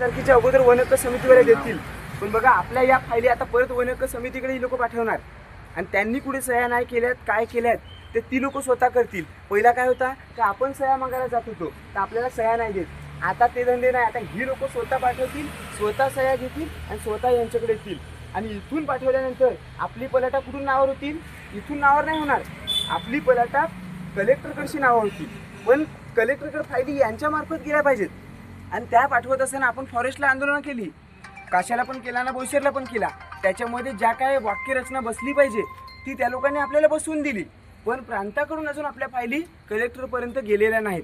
तारखेच्या अगोदर वनहक्क समितीवर देतील. पण बघा आपल्या या फायली आता परत वनहक्क समितीकडे ही लोक पाठवणार. आणि त्यांनी कुठे सह्या नाही केल्यात काय केल्यात ते ती लोक स्वतः करतील. पहिला काय होता की आपण सह्या मागायला जात होतो तर आपल्याला सह्या नाही देत. आता ते धंदे नाही आता ही लोक स्वतः पाठवतील स्वतः सह्या घेतील आणि स्वतः यांच्याकडे येतील. आणि इथून पाठवल्यानंतर आपली पलाटा कुठून नावावर होतील? इथून नावावर नाही होणार. आपली पलाटा कलेक्टरकडशी नावं होती. पण कलेक्टरकडे फायदे यांच्यामार्फत गेल्या पाहिजेत. आणि त्या पाठवत असताना आपण फॉरेस्टला आंदोलनं केली. काशाला पण केला ना बोईसरला पण केला. त्याच्यामध्ये ज्या काय वाक्यरचना बसली पाहिजे ती त्या लोकांनी आपल्याला बसवून दिली. पण प्रांताकडून अजून आपल्या फायली कलेक्टरपर्यंत गेलेल्या नाहीत.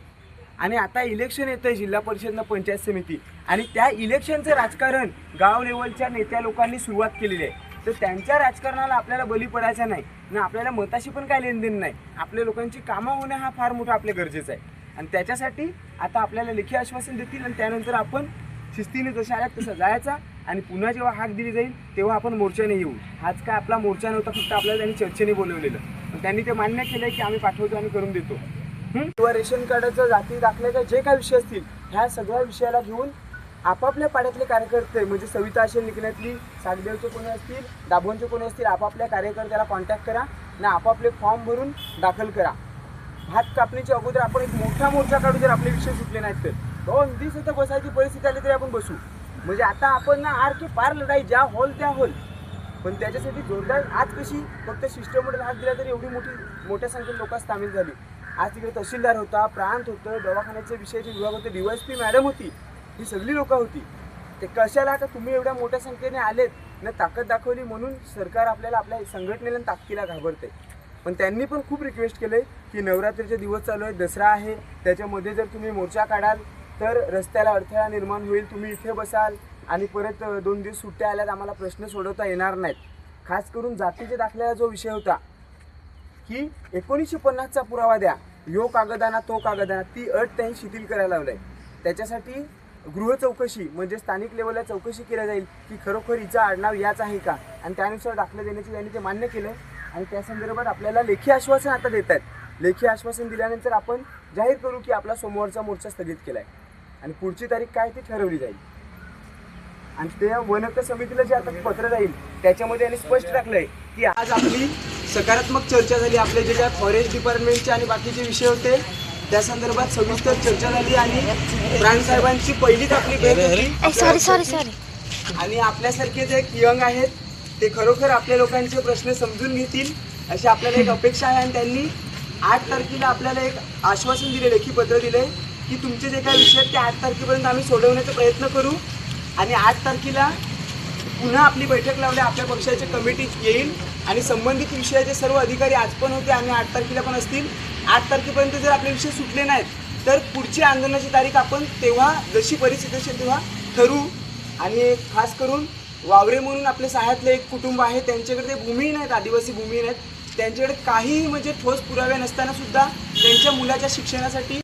आणि आता इलेक्शन येतं आहे जिल्हा परिषदनं पंचायत समिती. आणि त्या इलेक्शनचं राजकारण गाव लेवलच्या नेत्या लोकांनी सुरुवात केलेली आहे. तर त्यांच्या राजकारणाला आपल्याला बली पडायचा नाही. ना आपल्याला मताशी पण काय लेनदेन नाही. आपल्या लोकांची कामं होणं हा फार मोठा आपल्या गरजेचं आहे. आणि त्याच्यासाठी आता आपल्याला लेखी आश्वासन देतील आणि त्यानंतर आपण शिस्तीने जशा आल्यात तसं जायचा आणि पुन्हा जेव्हा हाक दिली जाईल तेव्हा आपण मोर्चाने येऊ. हाच काय आपला मोर्चा नव्हता फक्त आपल्याला त्यांनी चर्चेने बोलवलेलं. पण त्यांनी ते मान्य केलं की आम्ही पाठवतो आणि करून देतो. किंवा रेशन कार्डाचं जाती दाखल्याचा जे काही विषय असतील ह्या सगळ्या विषयाला घेऊन आपापल्या पाड्यातले कार्यकर्ते म्हणजे सविता असेल निघण्यातली सागदेवचे कोणी असतील दाभोंचे कोणी असतील आपापल्या कार्यकर्त्याला कॉन्टॅक्ट करा आणि आपापले फॉर्म भरून दाखल करा. भात कापणीच्या अगोदर आपण एक मोठा मोर्चा काढू जर आपले विषय सुटले नाहीत तर. दोन दिवस इथं बसायची परिस्थिती आली तरी आपण बसू. म्हणजे आता आपण ना आर की पार लढाई ज्या हॉल त्या हॉल. पण त्याच्यासाठी जोरदार आज कशी फक्त शिष्टमंडळ हात दिला तरी एवढी मोठी मोठ्या संख्येने लोक सामील झाली. आज तिकडे तहसीलदार होता प्रांत होतं दवाखान्याचे विषयाचे विभाग होते डी वाय पी मॅडम होती ही सगळी लोकं होती. ते कशाला का तुम्ही एवढ्या मोठ्या संख्येने आलेत? ना ताकद दाखवली म्हणून सरकार आपल्याला आपल्या संघटनेला ताकदीला घाबरते पण त्यांनी पण खूप रिक्वेस्ट केले की नवरात्रीचे दिवस चालू आहे दसरा आहे त्याच्यामध्ये जर तुम्ही मोर्चा काढाल तर रस्त्याला अडथळा निर्माण होईल तुम्ही इथे बसाल आणि परत दोन दिवस सुट्ट्या आल्यात आम्हाला प्रश्न सोडवता येणार नाहीत. खास करून जातीच्या दाखल्याला जो विषय होता की एकोणीसशे पन्नासचा पुरावा द्या. यो कागदाना तो कागदाना ती अट त्यांनी शिथिल करायला लावलं आहे त्याच्यासाठी गृह चौकशी म्हणजे स्थानिक लेवलला चौकशी केल्या जाईल की खरोखर हिचं आडनाव याच आहे का? आणि त्यानुसार दाखलं देण्याची त्यांनी ते मान्य केलं. आणि त्या संदर्भात आपल्याला लेखी आश्वासन आता देत आहेत. लेखी आश्वासन दिल्यानंतर आपण जाहीर करू की आपला सोमवारचा मोर्चा स्थगित केला आहे आणि पुढची तारीख काय ती ठरवली जाईल. आणि ते वनहक्क समितीला जे आता पत्र जाईल त्याच्यामध्ये यांनी स्पष्ट टाकलंय की आज आपली सकारात्मक चर्चा झाली. आपले जे काय फॉरेस्ट डिपार्टमेंटचे आणि बाकीचे विषय होते त्या संदर्भात सविस्तर चर्चा झाली आणि प्राणसाहेबांची पहिलीच आपली भेट होती. आणि आपल्यासारखे जे यंग आहेत ते खरोखर आपल्या लोकांचे प्रश्न समजून घेतील अशी आपल्याला एक अपेक्षा आहे. आणि त्यांनी आठ तारखेला आपल्याला एक आश्वासन दिले लेखी पत्र दिले की तुमचे जे काही विषय आहेत ते आठ तारखेपर्यंत आम्ही सोडवण्याचा प्रयत्न करू. आणि आठ तारखेला पुन्हा आपली बैठक लावली आपल्या पक्षाची कमिटी येईल. आणि संबंधित विषयाचे सर्व अधिकारी आज पण होते आणि आठ तारखेला पण असतील. आठ तारखेपर्यंत जर आपले विषय सुटले नाहीत तर पुढची आंदोलनाची तारीख आपण तेव्हा जशी परिस्थिती असेल तेव्हा ठरवू. आणि खास करून वावरे म्हणून आपले साह्यातले एक कुटुंब आहे. त्यांच्याकडे ते भूमिहीन आहेत आदिवासी भूमिहीन आहेत त्यांच्याकडे काहीही म्हणजे ठोस पुरावे नसताना सुद्धा त्यांच्या मुलाच्या शिक्षणासाठी